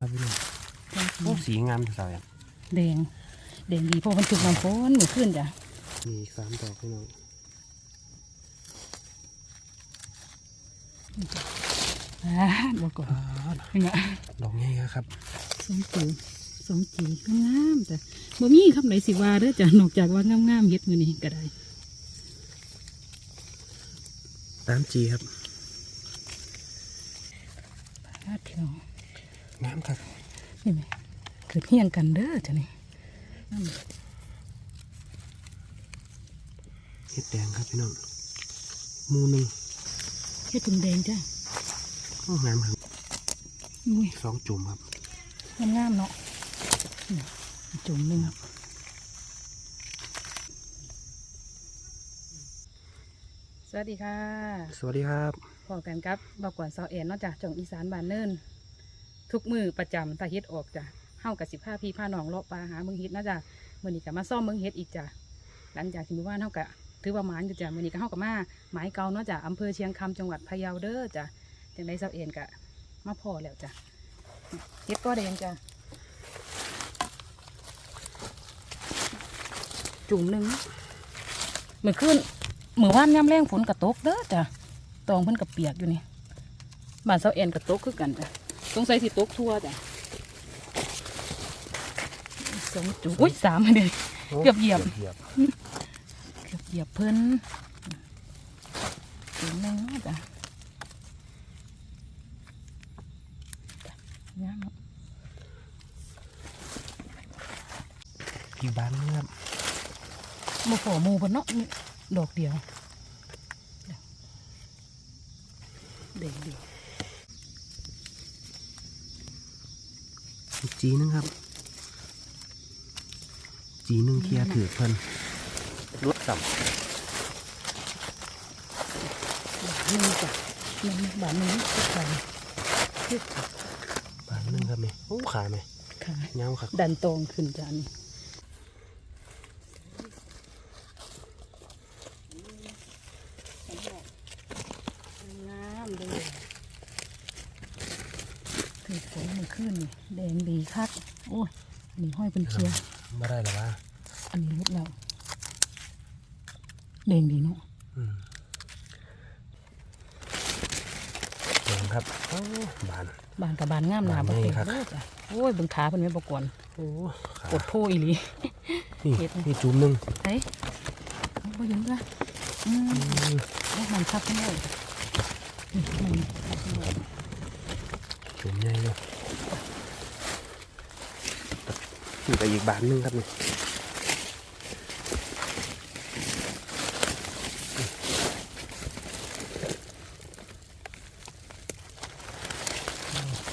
ครับพี่น้องโอ้สีงามสาวอย่างแดงแดงดีเพราะมันถูกน้ำฝนมือขึ้นจ้ะมีอีกสามดอกพี่น้องอ่าบอกก่อนอ่าเป็นไงดอกใหญ่ครับ สมจีสมจีงามๆจ้ะบ่มีคำไหนสิว่าเด้อจ้ะนอกจากว่างามๆเฮ็ดมื้อนี้ก็ได้ตามจีครับพาเที่ยว งามครับนี่ไหมเกิดเฮียงกันเด้อจ้ะนี่นั่นเห็ดแดงครับพี่น้องหมูหนึ่งเฮ็ดถุงแดงจ้ะโอ้งามครับอุ้ยสองจุ่มครับงามๆเนาะนี่จุ่มหนึงสวัสดีค่ะ สวัสดีครับพอกันครับบอกก่อนซอแอนเนาะจ้ะจ่องอีสานบ้านเนิน ทุกมือประจำตาเฮ็ดออกจ้ะเฮากับสิบห้าพี่พาหนองเลาะปลาหาเมืองเฮ็ดนาะจ้ะมื้อนี้ก็มาซ่อมเมืองเฮ็ดอีกจ้ะหลังจากที่มือวานเฮาก็ถือว่าหมานอยู่จ้ะมื้อนี้ก็เฮาก็มาหมายเก่าเนาะจ้ะอำเภอเชียงคำจังหวัดพะเยาเด้อจ้ะจังได๋ซอแอนก็มาพอแล้วจ้ะเฮ็ดก็แดงจ้ะจุ่มหนึ่งเมื้อคืนเมื้อว่านยามแรงฝนก็ตกเด้อจ้ะตองเพิ่นก็เปียกอยู่นี่บ้านเสาเอ็นกับโต๊ะคือกันจ้ะ สงสัยสิโต๊ะทั่วจ้ะสองจุอุ้ยสามอันเดียวเกือบเหยียบเหยียบเกือบเหยียบเพิ่นจุดหนึงเนาะจ้ะจ้ะย่างเนาะอีกบานหนึงครับมาขอหมูเพิ่นเนาะมีดอกเดียวเด็กดีอีก จีหนึงครับ จีหนึงเคลียร์ถือเพิ่นรุดสัมนี่จ้ะนี่บานนี้ก็ใส่บานหนึงครับนี่โอ้ขาไหมค่ะเงาครับดันตรงขึ้นจานงามเลยถือฝนมัน ขึ้นนี่แดงดีคักโอ้ยอันนี้ห้อยเป็นเคลียร์ไม่ได้หรอวะอันนี้รุดแล้วแดงดีเนาะอืมแดงครับโอ้บานบานกับบานงามหนาบานบ่ใหญ่เต็มครับเลยจ้ะโอ้ยเบิ่งขาเพิ่นแม่บ่กวนโอ้ขากดโพอีหลีนี่เห็ดนะนี่จุ่มหนึงเฮ้ยเอาบ่เห็นละอืมอืมเอามันคักแน่นี่มันคักแน่จุ่มใหญ่เลย นี่ไปอีกบานหนึงครับนี่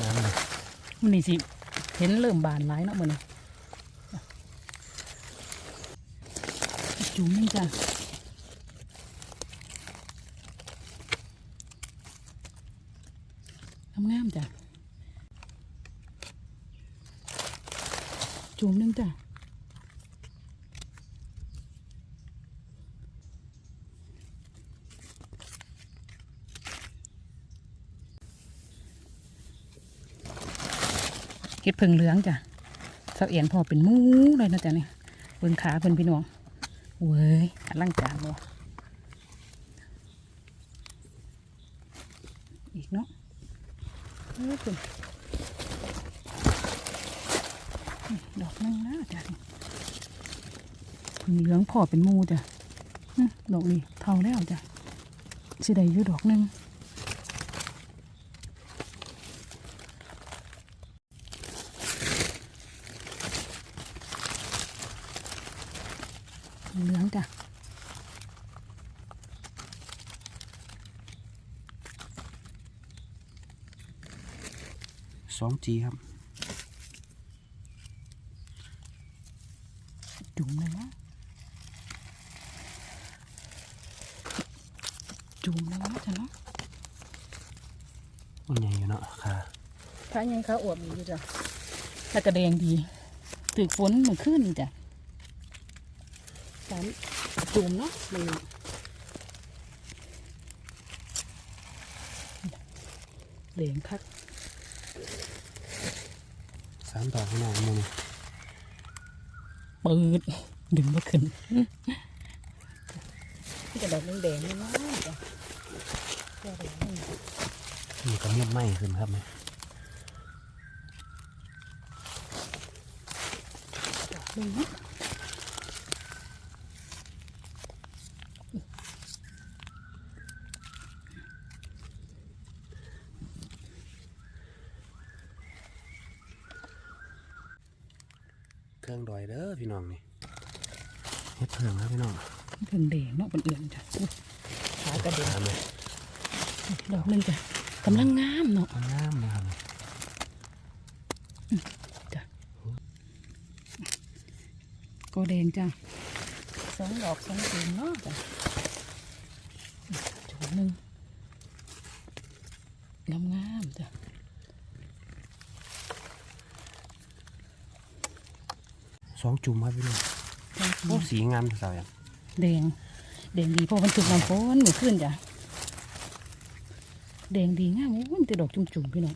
น้ำเลยมันนี่สิ เห็นเริ่มบานร้ายเนาะมันจุ่มนี่จ้ะทำงามจ้ะจุ่มหนึงจ้ะ เห็ดผึ่งเหลืองจ้ะเสาเอียนพอเป็นมูเลยนะจ๊ะเนี่ยเบิ่งขาเพิ่นพี่น้องเว้ยอลังการบ่อีกเนาะเออคุณดอกนึงนะจ้ะนี่ผึ่งเหลืองพอเป็นมูจ้ะดอกนี้เท่าแล้วจ้ะสิได้อยู่ดอกนึง สองจีครับจุ่มเลยนะจุ่มเลยนะจ๊ะเนาะมันยังอยู่เนาะค่ะพระยังขาอวบอยู่จ้ะถ้ากระเดงดีถือฝนมือนขึ้นจ้ะสามจุ่มเนาะมันเหลียงคักามดอกพี่น้องมึงปืดดึงมาขึ้นนี่จะดอกแดงๆนี่มากจ้ะแค่ดอกนี่มีกระเมียบไหมขึ้นครับไหมดอกหนึงนะ เครื่องดอยเด้อพี่น้องนี่เฮ็ดเพิ่งครับพี่น้อง เพิ่งแดงเนาะเป็นเอื่อนจ้ะอุ๊ยขากระเด็นตามเลยดอกหนึงจ้ะกำลังงามเนาะงามนะครับจ้ะก็แดงจ้ะสองดอกสองจุ่มเนาะจ้ะจุ่มหนึ่งงามงามๆจ้ะสองจุ่มครับพี่น้องโอ้สีงามสาวอย่างแดง แดงดีเพราะมันถูกน้ำฝนเหมือนขึ้นจ้ะแดงดีงามอุ้ยแต่ดอกจุ่มๆพี่น้อง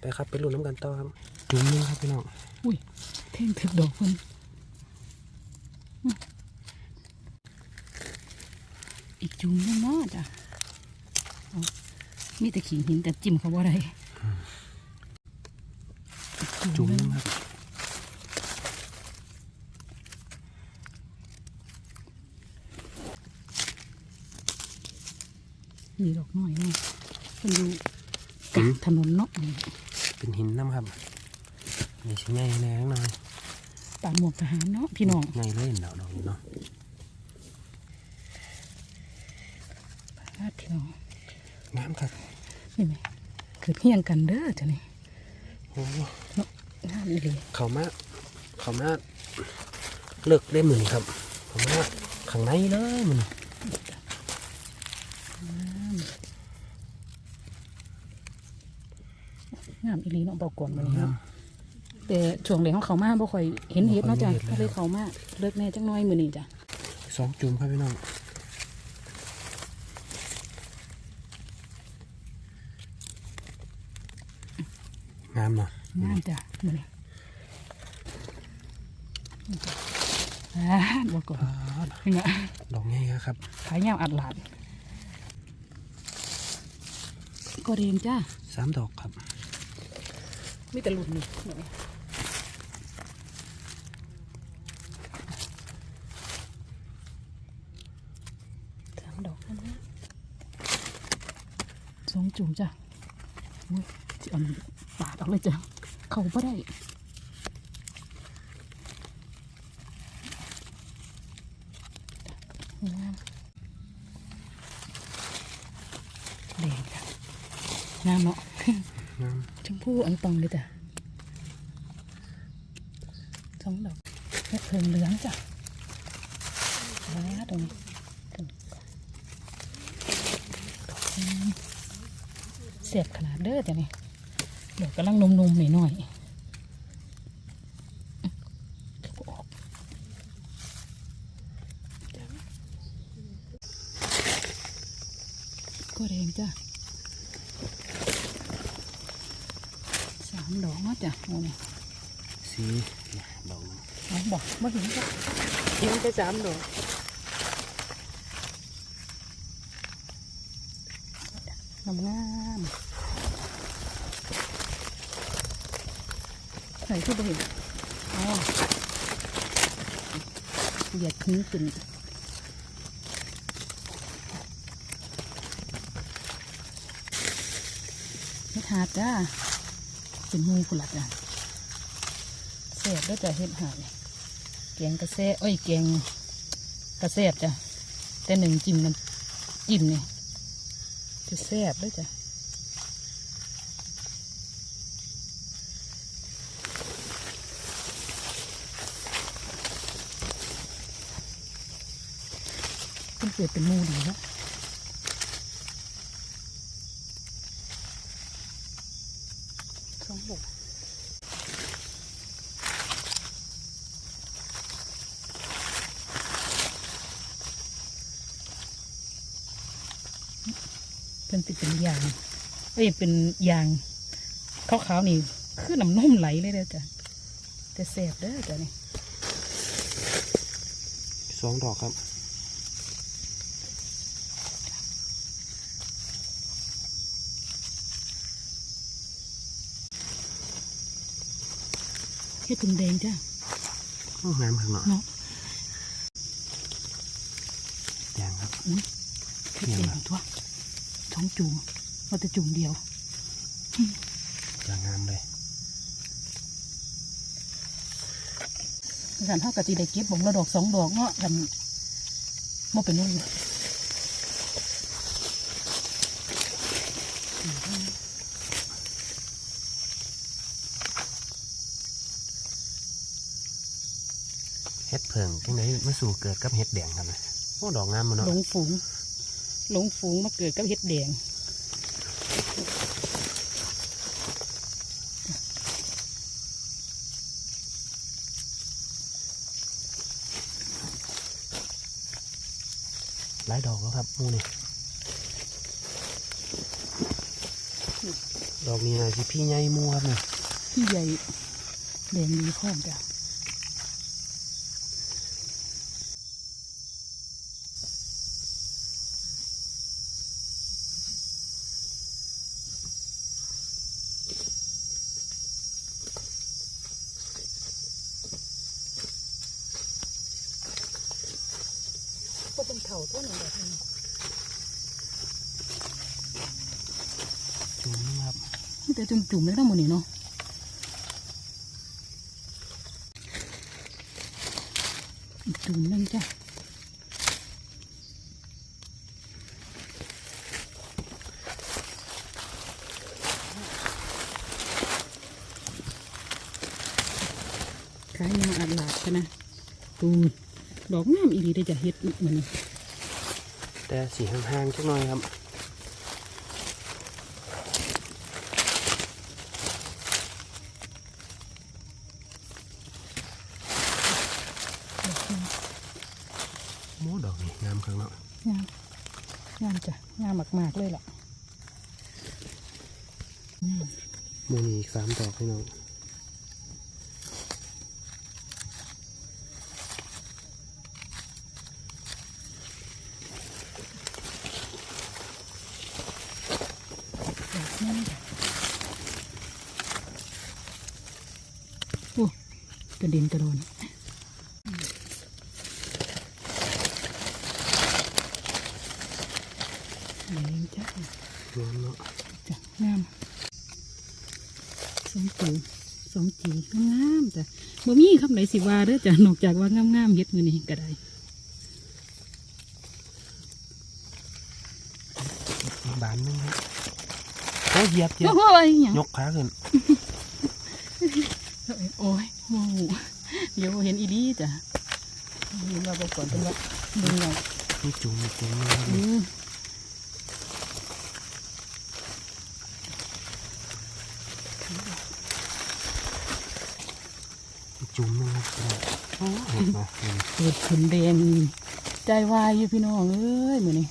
ไปครับไปรุ่นน้ำกันต่อครับจุ่มหนึงครับพี่น้องอุ้ยเท่งถึกดอกเพิ่นอืมอีกจุ่มหนึงเนาะจ้ะเอามีแต่ขิงหินแต่จิ้มเขาว่าไรจุ่มหหนึ่นึงงครับ มีดอกน้อยเนาะเพิ่นอยู่กลางถนนเนาะนี่เป็นหินน้ำครับนี่ชิ้นใหญ่แน่หน่อยป่าหมวกทหารเนาะพี่น้องใหญ่เลยเนาะดอกนี้เนาะพาดพี่น้องงามครับนี่ไหมเกิดเฮียงกันเด้อจ้ะนี่โอ้งามอีหลีเขามาเขามาเลิกได้มือนี่ครับเขามาข้างในเลยมันามอีหลีเนาะบอกก่อนมาเลยเนาะแต่ช่วงแรกของเขามาบ่ค่อยเห็นเห็ดเนาะจ้ะก็เลยเขามาเลิกแน่จังน้อยมื้อนี้จ้ะสองจุ่มครับพี่น้องงามเนาะงามจ้ะมื้อนี้อ่าบอกก่อนอ่าเป็นไงดอกใหญ่ครับขายยาวอัดหลาดก็เรียงจ้าสามดอกครับ มีแต่หลุดนี่นี้สามดอกนะสองจุ่มจ้ะอุ้ยจะเอาปาดออกเลยจ้ะ เข้าไม่ได้งามแดงจ้ะงามเนาะงาม ชมพู่อังตองเลยจ้ะสองดอกเห็ดเพิงเหลืองจ้ะเอาไว้นะตรงนี้เสียบขนาดเด้อจ้ะนี่ดอกกำลังนุ่มๆหน่อยหน่อยๆออกจ้ะก็แดงจ้ะามดอกเนาะจ้ะโอ้นี่สีดอกสองบอกมาเห็นจ้ะเห็นแต่สามดอกงามงามใส่ที่บริเห็นอ๋อเหยียดทิ้งขึ้นไม่ทาดจ้า เป็นหมูกุหลาบจ้ะแซ่บแล้วจะเห็ดหายแกงกระแซะเอ้ยแกงกระแซบจ้ะแต่หนึ่งจิ้มน้ำจิ้มเนี่ยจะแซ่บแล้วยจ้ะเป็นเกิดเป็นมูดีแล้วสองบุก เป็นติดเป็นยาง เอ้ยเป็นยางขาวๆนี่คือน้ำนมไหลเลยเด้อจ้ะแต่แสบเด้อจ้ะนี่สองดอกครับเฮ็ดตุนแดงจ้ะโอ้งามข้างนอกเนาะแดงครับเฮ็ดแดงทั่วท้องจุ่ม ว่าแต่จุ่มเดียวจะงามเลยกันเท่ากับจีได้เก็บบ่งละดอกสองดอกเนาะกันบ่เป็นลูกเฮ็ดเพิงจังไดมาสู่เกิดกับเฮ็ดแดงครับนะโอ้ดอกงามมันเนาะหลงฝูงหลงฝูงมาเกิดกับเฮ็ดแดง ลายดอกแล้วครับหมูนี่ดอกนี้นะสิพี่ใหญ่หมูครับเนี่ยที่ใหญ่แดงดีพร้อมจ้ะ ก็เป็นเข่าตัวหนึ่งแบบนี้ จุ่มนี่ครับ มันแต่ จุ่มๆเลยทั้งหมดนี่เนาะอีกจุ่มหนึงจ้ะขายยังอัดหลาดกันนะตูนดอกงามอีหลีได้อจะเฮ็ดเหมือนแต่สีห่างๆจักหน่อยครับ หมูดอกนี่งามข้างนอก งามงามจ้ะงามมากๆเลยล่ะงาม ห มูนี่อีกสามดอกพี่น้องกงามจ้ะโอ้กระดินกระโดนแดงจ้ะ งามเนาะ จ้ะงามสองตูสองจีงามจ้ะ บ่มีคำไหนสิว่าเด้อจ้ะนอกจากว่างามๆเฮ็ดมือนี้ก็ได้บานนึงครับโอ้ยเหยียบเหยียบโอ้ยหยังยกขาขึ้นโอ้ยโอ้โหเดี๋ยวเห็นอีดีจ้ะยืนมาบอกก่อนเป็นว่าดึงเรามีจุ่มมีจุ่มนี่ครับ อืม มี จุ่มนึงครับโอ้เห็นไหมเห็นเกิดขึ้นแดงใจวายอยู่พี่น้องเอ้ยมือนี้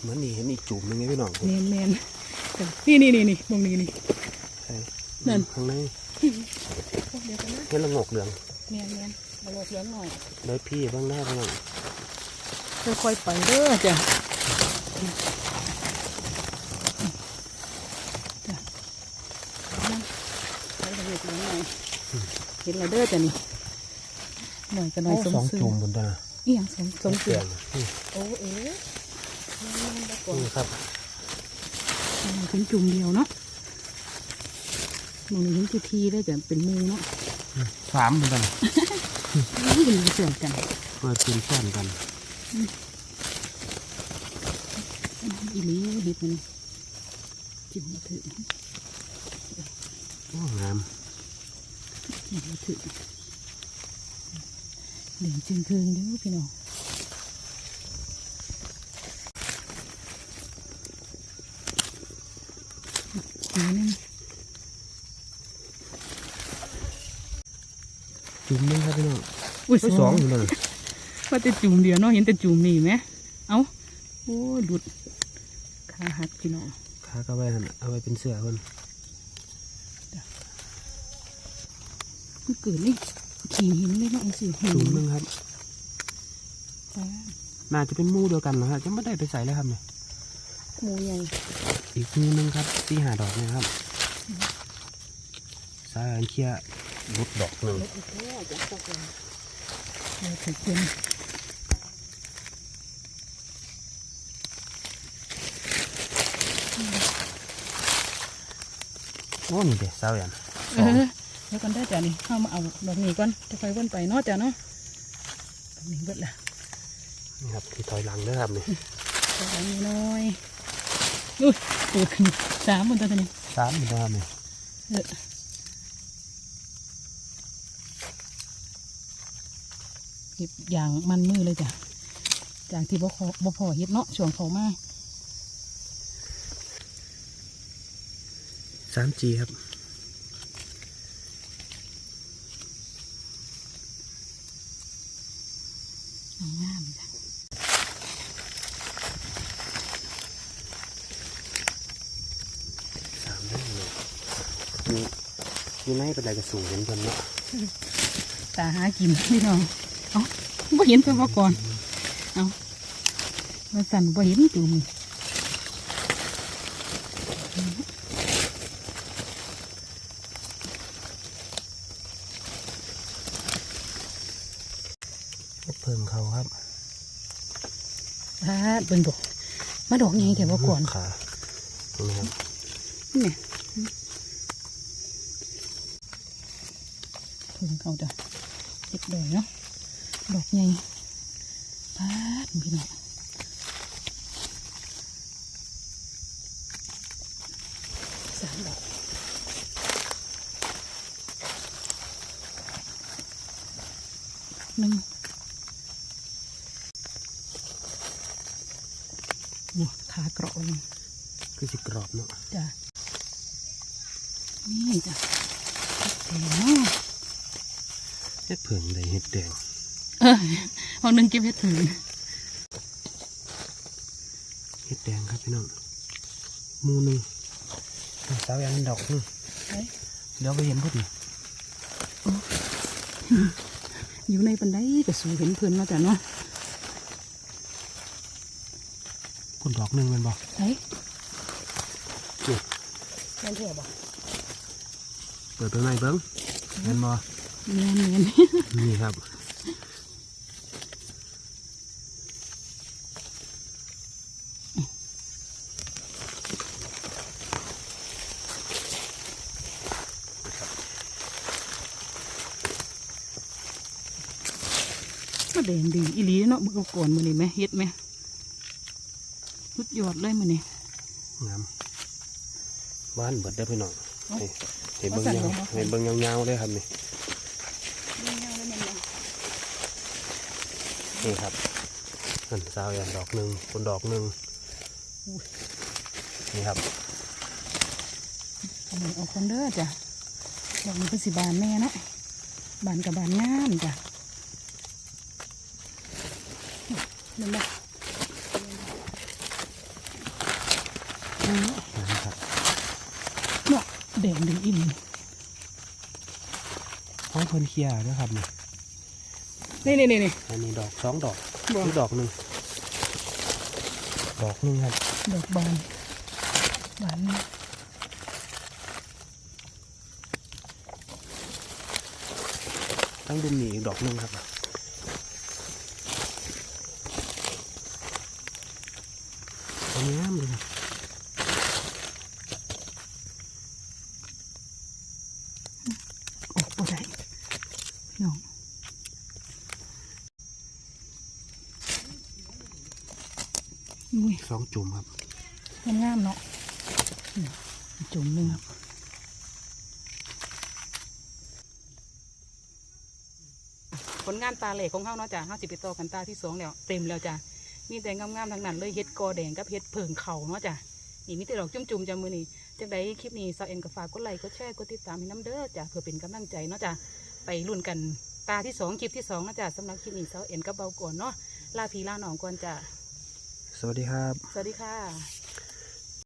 เหมือนนี่เห็นอีกจุ่มนึงไงพี่น้องแมนแมนนี่นี่นี่นี่มองนี่นี่ใช่นั่นข้างในเดี๋ยวกันนะเห็นละงกเหลืองแมนแมนมาหลบเลี้ยงหน่อยได้พี่บ้างหน้าพี่น้องค่อยๆไปเด้อจ้ะจ้ะนั่นไปหลบเลี้ยงหน่อย เห็นแล้วเด้อจ้ะนี่หน่อยกันหน่อยสมสองซื่อจุ่มบนตาอีหยังสมสมเกเสืลืออนี่โอ้เอ๋แม่นๆบ่ก่อนนี่ครับถึงจุ่มเดียวเนาะมองนี่เห็นทีทีได้จะเป็นหมูเนาะสามบนตานี่เป็นเสื่อมกันมาเป็นซ้อนกันอีหลีเห็ดมันจิ้มมาถึงโอ้งามจิ้มมา ถึงเหลืองจึงคืนเด้อพี่น้องอีกนึงจุ่มนึงครับพี่น้องอุ้ยสองอยู่เลยว่าแต่จุ่มเดียวเนาะเห็นแต่จุ่มนี่ไหมเอ้าโอ้หลุดขาหักพี่น้องขาก็ไว้หันน่ะเอาไว้เป็นเสื้อเพิ่น มันเกิดนี่ขี่หินเลยเนาะอันสิหินถุงหนึงครับ จ้าน่าจะเป็นหมูเดียวกันนะครับจะไม่ได้ไปใส่เลยครับเนี่ย หมูใหญ่อีกหมูหนึงครับที่หาดอกเนะครับสายอันเคียรุดดอกหนึ่งเล็กอีกแล้วจ้ะตะกอนเราถือเป็นโอ้นี่เด็สาวยันเออ แล้วกันได้จ้ะนี่เข้ามาเอาดอกนี้ก่อนจะไปวนไปเนาะจ้ะเนาะดอกนี้เบิดละนี่ครับที่ถอยหลังเด้อครับนี่ดอกนี้น้อยอุ้ยปวดขึ้นสามบนตัวนี้สามเหมือนเดิมนี่เออเห็ดอย่างมันมือเลยจ้ะจากที่บ่พอบ่พอเห็ดเนาะช่วงเขามาสามจีครับ งามจ้ะ สามได้เลย มีมีไม่เป็นไรกระสูงเห็นเพิ่นเนาะตาหากินพี่น้องเอ้าบ่เห็นตัวบ่ก่อนเอามาสั่นบ่เห็นตัวมีเพิ่งเขาครับพาดเบิ่งดอกมาดอกใหญ่แต่บ่ก่อนขาตรงนี้ครับ นี่ เพิ่งเขาจ้ะเด็กดอยเนาะดอกใหญ่พาดพี่น้องสามดอกหนึ่งนี่ขาเกราะนี่คือสิกรอบเนาะจ้ะนี่จ้ะเห็ดแดงเนาะ เฮ็ดเพิ่งได้เฮ็ดแดงเออเอาหนึ่งเก็บเห็ดถึงเฮ็ดแดงครับพี่น้องหมูหนึ่งสาวยันดอกหนึงเดี๋ยวไปเห็นพอดีอยู่ในปันไดก็สูเห็นเพื่อนเนาะจ้ะเนาะคุณดอกหนึ่งแมันบอกเฮ้ยนี่แม่นเถอะบอกเปิดไปไหมเบิ้งแมันบอ แม่นแม่นนี่ครับก็แดงดีอีหลีเนาะเมื่อก่อนมือนี่ไหมเฮ็ดไหมสุดยอดเลยมือนี่งามบ้านเบิดได้อพี่น้องเอ้านี่เห็นเบิ้งว่าสั่นยาวบ่ว่าสั่นเห็นเบิ้งยาวๆได้อครับนี่ นี่ครับนั่นสาวยันดอกหนึ่งคนดอกหนึ่งนี่ครับเอาเอาคนเด้อจ้ะดอกนี้เป็นสิบานแม่เนาะบานกับบานงามจ้ะนั่นแหละนะครับเนาะแดงดีอีหลีห้องเพิ่นเคลียร์ด้วยครับนี่ นี่นี่นี่นี่ อันนี้ดอกสองดอกบ่หรือดอกหนึ่งดอกหนึ่งครับดอกบานบานนี่ตั้งดุมนี่อีกดอกหนึ่งครับอันนี้งามเลยครับ ออกบ่ได้พี่น้องอุ้ย สองจุ่มครับงามๆเนาะอืมจุ่มหนึ่งผลงานตาเหล็กของเขาเนาะจ้ะห้าสิบปีต่อกันตาที่สองแล้วเต็มแล้วจ้ะมีแต่งามๆทั้งนั้นเลยเฮ็ดกอแดงกับเฮ็ดเพิงเขาเนาะจ้ะนี่มีแต่ดอกจุ่มๆจ้ะมือนี่จากใดคลิปนี้สาวเอ็นก็ฝากกดไลค์กดแชร์กดติดตามให้น้ำเด้อจ้ะเพื่อเป็นกำลังใจเนาะจ้ะไปรุ่นกันตาที่สองคลิปที่สองเนาะจ้ะสำหรับคลิปนี้สาวเอ็นก็เบาก่อนเนาะลาพีลาหนองก่อนจ้ะ สวัสดีครับ สวัสดีค่ะ